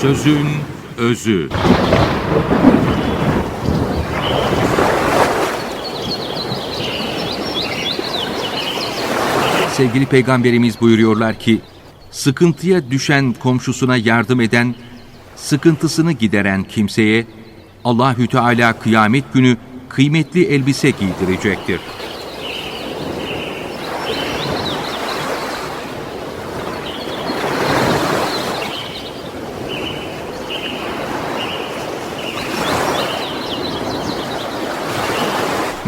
Sözün özü. Sevgili peygamberimiz buyuruyorlar ki, sıkıntıya düşen komşusuna yardım eden, sıkıntısını gideren kimseye Allahü Teala kıyamet günü kıymetli elbise giydirecektir.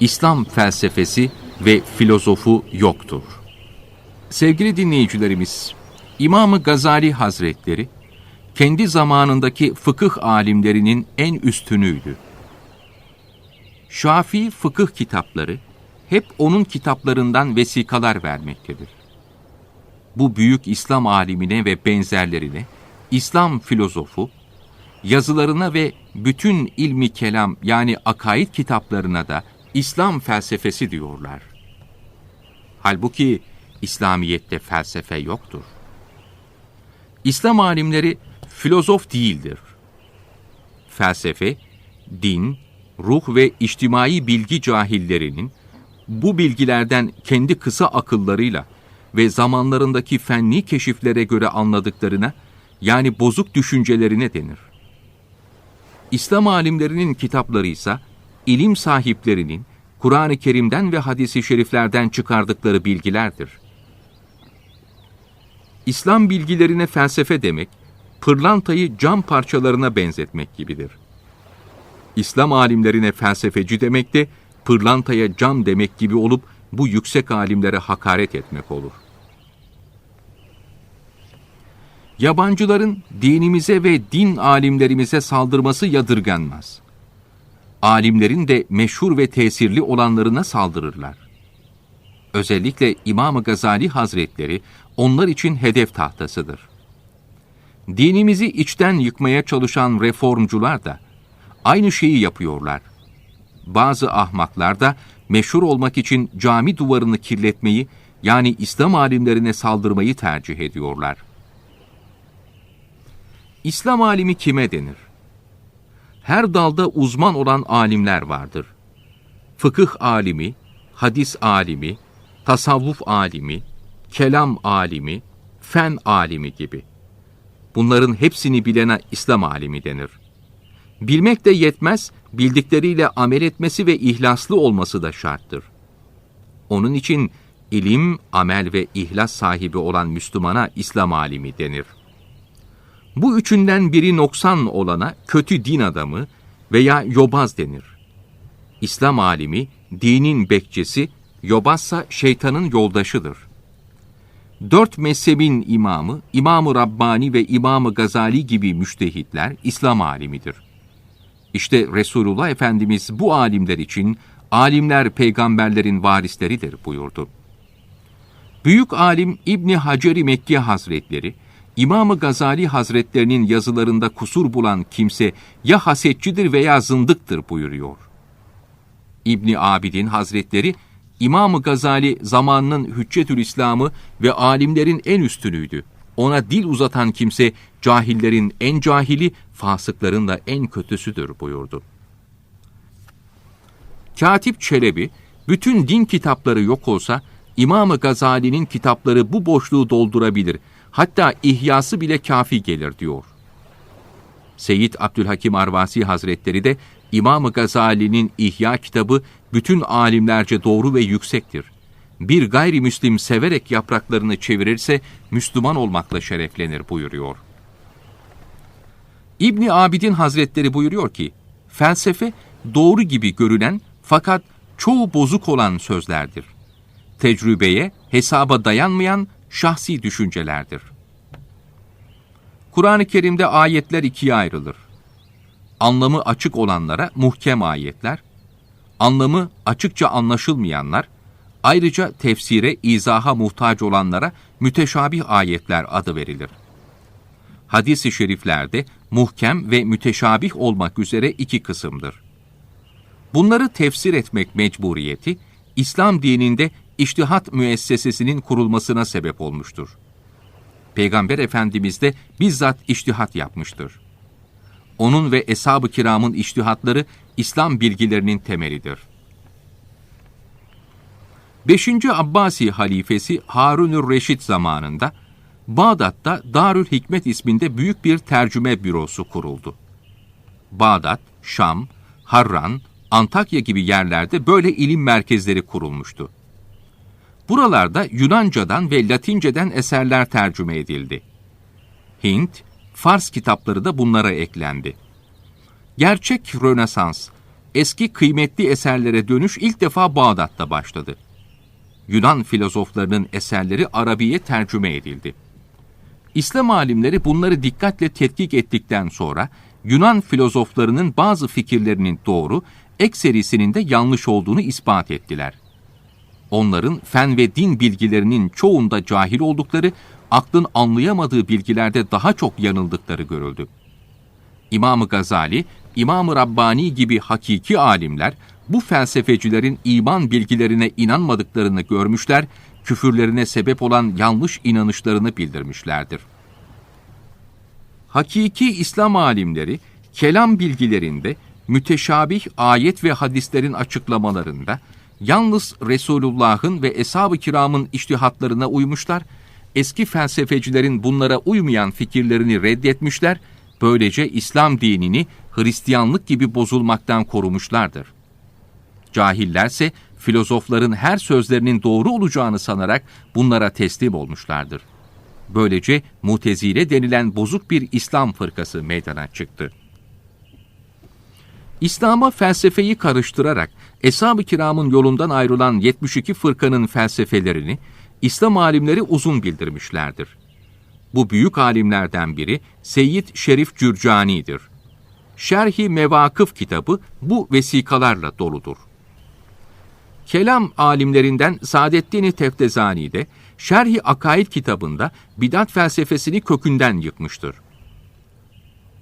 İslam felsefesi ve filozofu yoktur. Sevgili dinleyicilerimiz, İmam-ı Gazali Hazretleri kendi zamanındaki fıkıh alimlerinin en üstünüydü. Şafii fıkıh kitapları hep onun kitaplarından vesikalar vermektedir. Bu büyük İslam alimine ve benzerlerine İslam filozofu yazılarına ve bütün ilmi kelam yani akaid kitaplarına da İslam felsefesi diyorlar. Halbuki İslamiyet'te felsefe yoktur. İslam alimleri filozof değildir. Felsefe, din, ruh ve içtimai bilgi cahillerinin bu bilgilerden kendi kısa akıllarıyla ve zamanlarındaki fenni keşiflere göre anladıklarına yani bozuk düşüncelerine denir. İslam alimlerinin kitapları ise ilim sahiplerinin Kur'an-ı Kerim'den ve hadisi şeriflerden çıkardıkları bilgilerdir. İslam bilgilerine felsefe demek, pırlantayı cam parçalarına benzetmek gibidir. İslam alimlerine felsefeci demek de pırlantaya cam demek gibi olup bu yüksek alimlere hakaret etmek olur. Yabancıların dinimize ve din alimlerimize saldırması yadırganmaz. Alimlerin de meşhur ve tesirli olanlarına saldırırlar. Özellikle İmam-ı Gazali Hazretleri onlar için hedef tahtasıdır. Dinimizi içten yıkmaya çalışan reformcular da aynı şeyi yapıyorlar. Bazı ahmaklar da meşhur olmak için cami duvarını kirletmeyi yani İslam alimlerine saldırmayı tercih ediyorlar. İslam alimi kime denir? Her dalda uzman olan alimler vardır. Fıkıh alimi, hadis alimi, tasavvuf alimi, kelam alimi, fen alimi gibi. Bunların hepsini bilene İslam alimi denir. Bilmek de yetmez, bildikleriyle amel etmesi ve ihlaslı olması da şarttır. Onun için ilim, amel ve ihlas sahibi olan Müslümana İslam alimi denir. Bu üçünden biri noksan olana kötü din adamı veya yobaz denir. İslam alimi, dinin bekçisi, yobazsa şeytanın yoldaşıdır. Dört mezhebin imamı, İmam-ı Rabbani ve İmam-ı Gazali gibi müştehitler İslam alimidir. İşte Resulullah Efendimiz bu alimler için alimler peygamberlerin varisleridir buyurdu. Büyük alim İbni Haceri Mekke Hazretleri, İmam-ı Gazali Hazretlerinin yazılarında kusur bulan kimse ya hasetçidir veya zındıktır buyuruyor. İbni Abidin Hazretleri, İmam-ı Gazali zamanının Hüccetül İslam'ı ve alimlerin en üstünüydü. Ona dil uzatan kimse cahillerin en cahili, fasıkların da en kötüsüdür buyurdu. Katip Çelebi, bütün din kitapları yok olsa İmam-ı Gazali'nin kitapları bu boşluğu doldurabilir. Hatta ihyası bile kafi gelir diyor. Seyyid Abdülhakim Arvasi Hazretleri de İmam-ı Gazali'nin İhya kitabı bütün alimlerce doğru ve yüksektir. Bir gayrimüslim severek yapraklarını çevirirse Müslüman olmakla şereflenir buyuruyor. İbni Abidin Hazretleri buyuruyor ki, felsefe doğru gibi görünen fakat çoğu bozuk olan sözlerdir. Tecrübeye, hesaba dayanmayan şahsi düşüncelerdir. Kur'an-ı Kerim'de ayetler ikiye ayrılır. Anlamı açık olanlara muhkem ayetler, anlamı açıkça anlaşılmayanlar, ayrıca tefsire, izaha muhtaç olanlara müteşabih ayetler adı verilir. Hadis-i şeriflerde muhkem ve müteşabih olmak üzere iki kısımdır. Bunları tefsir etmek mecburiyeti, İslam dininde iştihat müessesesinin kurulmasına sebep olmuştur. Peygamber Efendimiz de bizzat iştihat yapmıştır. Onun ve eshab-ı kiramın iştihatları İslam bilgilerinin temelidir. 5. Abbasi halifesi Harunür Reşit zamanında Bağdat'ta Darül Hikmet isminde büyük bir tercüme bürosu kuruldu. Bağdat, Şam, Harran, Antakya gibi yerlerde böyle ilim merkezleri kurulmuştu. Buralarda Yunancadan ve Latinceden eserler tercüme edildi. Hint, Fars kitapları da bunlara eklendi. Gerçek Rönesans, eski kıymetli eserlere dönüş ilk defa Bağdat'ta başladı. Yunan filozoflarının eserleri Arabiye tercüme edildi. İslam alimleri bunları dikkatle tetkik ettikten sonra Yunan filozoflarının bazı fikirlerinin doğru, ekserisinin de yanlış olduğunu ispat ettiler. Onların fen ve din bilgilerinin çoğunda cahil oldukları, aklın anlayamadığı bilgilerde daha çok yanıldıkları görüldü. İmam-ı Gazali, İmam-ı Rabbani gibi hakiki alimler, bu felsefecilerin iman bilgilerine inanmadıklarını görmüşler, küfürlerine sebep olan yanlış inanışlarını bildirmişlerdir. Hakiki İslam alimleri, kelam bilgilerinde, müteşabih ayet ve hadislerin açıklamalarında, yalnız Resulullah'ın ve Eshab-ı Kiram'ın iştihatlarına uymuşlar, eski felsefecilerin bunlara uymayan fikirlerini reddetmişler, böylece İslam dinini Hristiyanlık gibi bozulmaktan korumuşlardır. Cahillerse filozofların her sözlerinin doğru olacağını sanarak bunlara teslim olmuşlardır. Böylece mutezile denilen bozuk bir İslam fırkası meydana çıktı. İslam'a felsefeyi karıştırarak Eshab-ı Kiram'ın yolundan ayrılan 72 fırkanın felsefelerini İslam alimleri uzun bildirmişlerdir. Bu büyük alimlerden biri Seyyid Şerif Cürcani'dir. Şerhi Mevakıf kitabı bu vesikalarla doludur. Kelam alimlerinden Saadettin Teftezani de Şerhi Akaid kitabında bidat felsefesini kökünden yıkmıştır.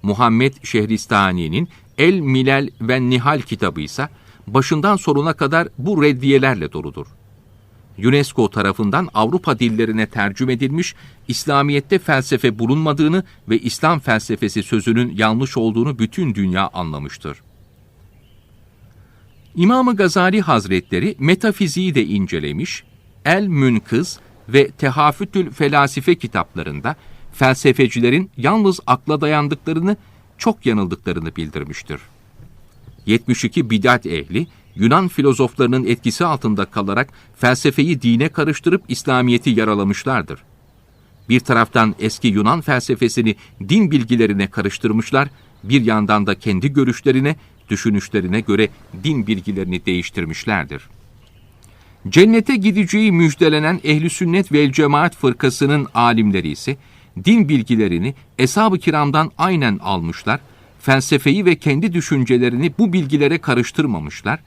Muhammed Şehristani'nin El Milal ve Nihal kitabı ise başından sonuna kadar bu reddiyelerle doludur. UNESCO tarafından Avrupa dillerine tercüme edilmiş, İslamiyet'te felsefe bulunmadığını ve İslam felsefesi sözünün yanlış olduğunu bütün dünya anlamıştır. İmam-ı Gazali Hazretleri metafiziği de incelemiş, El Münkız ve Tehafütül Felasife kitaplarında felsefecilerin yalnız akla dayandıklarını, çok yanıldıklarını bildirmiştir. 72 bidat ehli, Yunan filozoflarının etkisi altında kalarak felsefeyi dine karıştırıp İslamiyet'i yaralamışlardır. Bir taraftan eski Yunan felsefesini din bilgilerine karıştırmışlar, bir yandan da kendi görüşlerine, düşünüşlerine göre din bilgilerini değiştirmişlerdir. Cennete gideceği müjdelenen ehli sünnet vel cemaat fırkasının alimleri ise din bilgilerini eshab-ı kiramdan aynen almışlar, felsefeyi ve kendi düşüncelerini bu bilgilere karıştırmamışlar,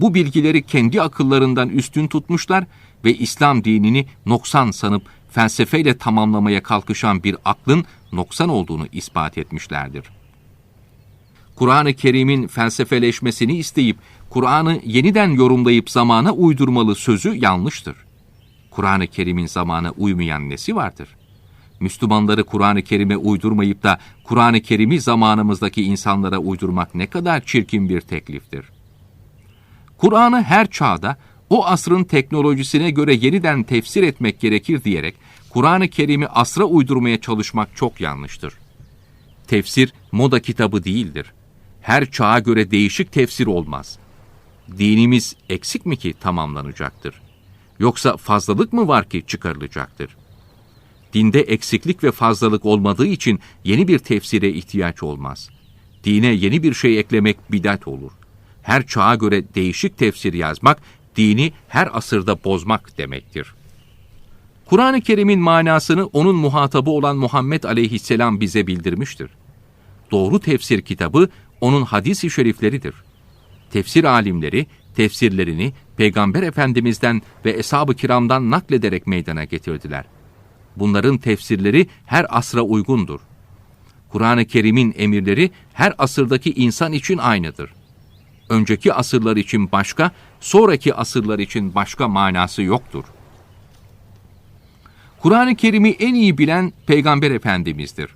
bu bilgileri kendi akıllarından üstün tutmuşlar ve İslam dinini noksan sanıp felsefeyle tamamlamaya kalkışan bir aklın noksan olduğunu ispat etmişlerdir. Kur'an-ı Kerim'in felsefeleşmesini isteyip Kur'an'ı yeniden yorumlayıp zamana uydurmalı sözü yanlıştır. Kur'an-ı Kerim'in zamana uymayan nesi vardır? Müslümanları Kur'an-ı Kerim'e uydurmayıp da Kur'an-ı Kerim'i zamanımızdaki insanlara uydurmak ne kadar çirkin bir tekliftir. Kur'an'ı her çağda o asrın teknolojisine göre yeniden tefsir etmek gerekir diyerek Kur'an-ı Kerim'i asra uydurmaya çalışmak çok yanlıştır. Tefsir moda kitabı değildir. Her çağa göre değişik tefsir olmaz. Dinimiz eksik mi ki tamamlanacaktır? Yoksa fazlalık mı var ki çıkarılacaktır? Dinde eksiklik ve fazlalık olmadığı için yeni bir tefsire ihtiyaç olmaz. Dine yeni bir şey eklemek bidat olur. Her çağa göre değişik tefsir yazmak, dini her asırda bozmak demektir. Kur'an-ı Kerim'in manasını onun muhatabı olan Muhammed aleyhisselam bize bildirmiştir. Doğru tefsir kitabı onun hadis-i şerifleridir. Tefsir alimleri tefsirlerini Peygamber Efendimiz'den ve Eshab-ı Kiram'dan naklederek meydana getirdiler. Bunların tefsirleri her asra uygundur. Kur'an-ı Kerim'in emirleri her asırdaki insan için aynıdır. Önceki asırlar için başka, sonraki asırlar için başka manası yoktur. Kur'an-ı Kerim'i en iyi bilen Peygamber Efendimiz'dir.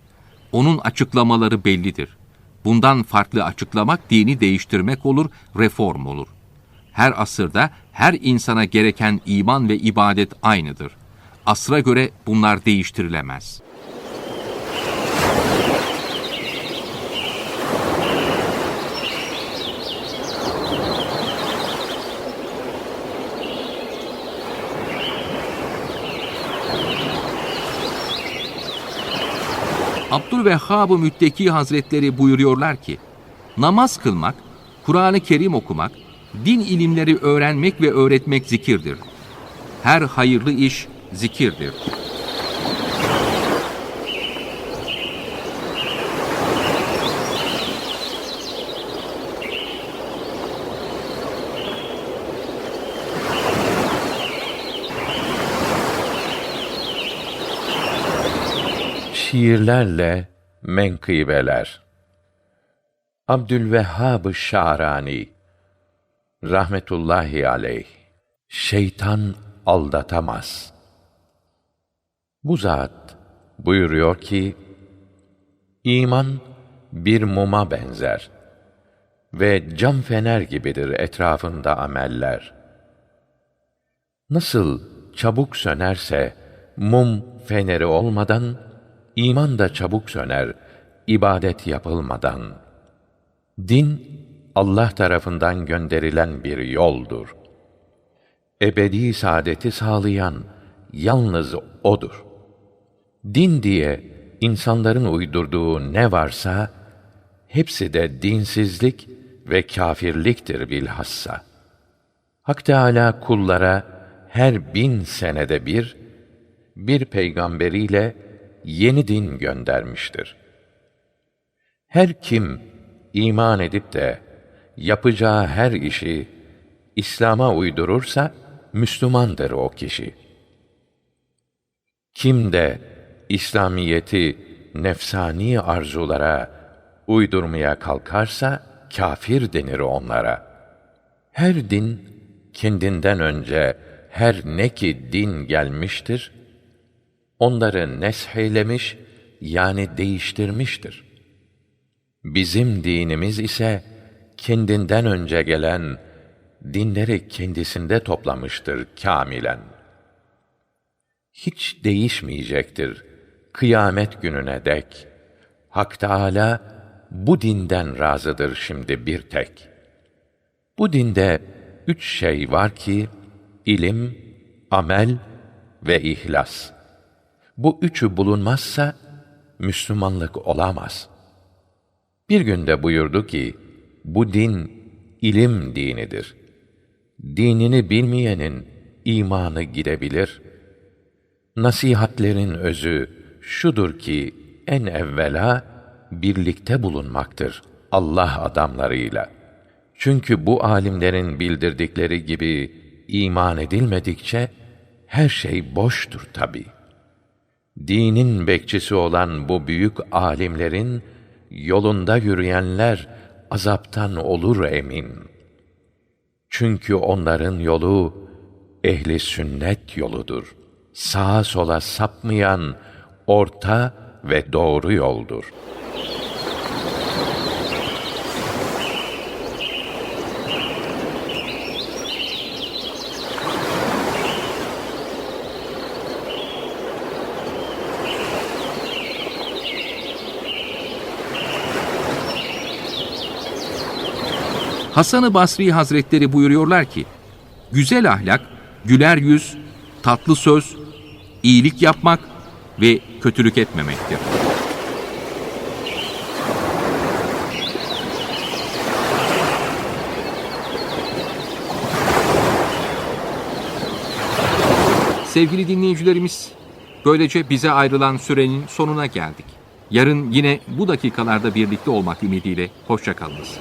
Onun açıklamaları bellidir. Bundan farklı açıklamak dini değiştirmek olur, reform olur. Her asırda her insana gereken iman ve ibadet aynıdır. Asra göre bunlar değiştirilemez. Abdülvehhab-ı Mütteki Hazretleri buyuruyorlar ki, namaz kılmak, Kur'an-ı Kerim okumak, din ilimleri öğrenmek ve öğretmek zikirdir. Her hayırlı iş zikirdir. Şiirlerle menkıbeler Abdülvehhab-ı Şarani Rahmetullahi aleyh Şeytan aldatamaz. Bu zat buyuruyor ki, iman bir muma benzer ve cam fener gibidir etrafında ameller. Nasıl çabuk sönerse mum feneri olmadan, iman da çabuk söner ibadet yapılmadan. Din Allah tarafından gönderilen bir yoldur. Ebedi saadeti sağlayan yalnız odur. Din diye insanların uydurduğu ne varsa hepsi de dinsizlik ve kâfirliktir bilhassa. Hak Teâlâ kullara her bin senede bir, bir peygamberiyle yeni din göndermiştir. Her kim iman edip de yapacağı her işi İslam'a uydurursa Müslümandır o kişi. Kim de İslamiyeti nefsani arzulara uydurmaya kalkarsa kafir denir onlara. Her din kendinden önce her ne ki din gelmiştir, onları nesheylemiş yani değiştirmiştir. Bizim dinimiz ise kendinden önce gelen dinleri kendisinde toplamıştır kamilen. Hiç değişmeyecektir kıyamet gününe dek. Hak Teâlâ bu dinden razıdır şimdi bir tek. Bu dinde üç şey var ki, ilim, amel ve ihlas. Bu üçü bulunmazsa, Müslümanlık olamaz. Bir günde buyurdu ki, bu din, ilim dinidir. Dinini bilmeyenin imanı gidebilir. Nasihatlerin özü şudur ki, en evvela birlikte bulunmaktır Allah adamlarıyla. Çünkü bu alimlerin bildirdikleri gibi iman edilmedikçe her şey boştur tabi. Dinin bekçisi olan bu büyük alimlerin yolunda yürüyenler azaptan olur emin. Çünkü onların yolu ehli sünnet yoludur. Sağa sola sapmayan orta ve doğru yoldur. Hasan-ı Basri Hazretleri buyuruyorlar ki, güzel ahlak, güler yüz, tatlı söz, iyilik yapmak ve kötülük etmemektir. Sevgili dinleyicilerimiz, böylece bize ayrılan sürenin sonuna geldik. Yarın yine bu dakikalarda birlikte olmak ümidiyle hoşçakalınız.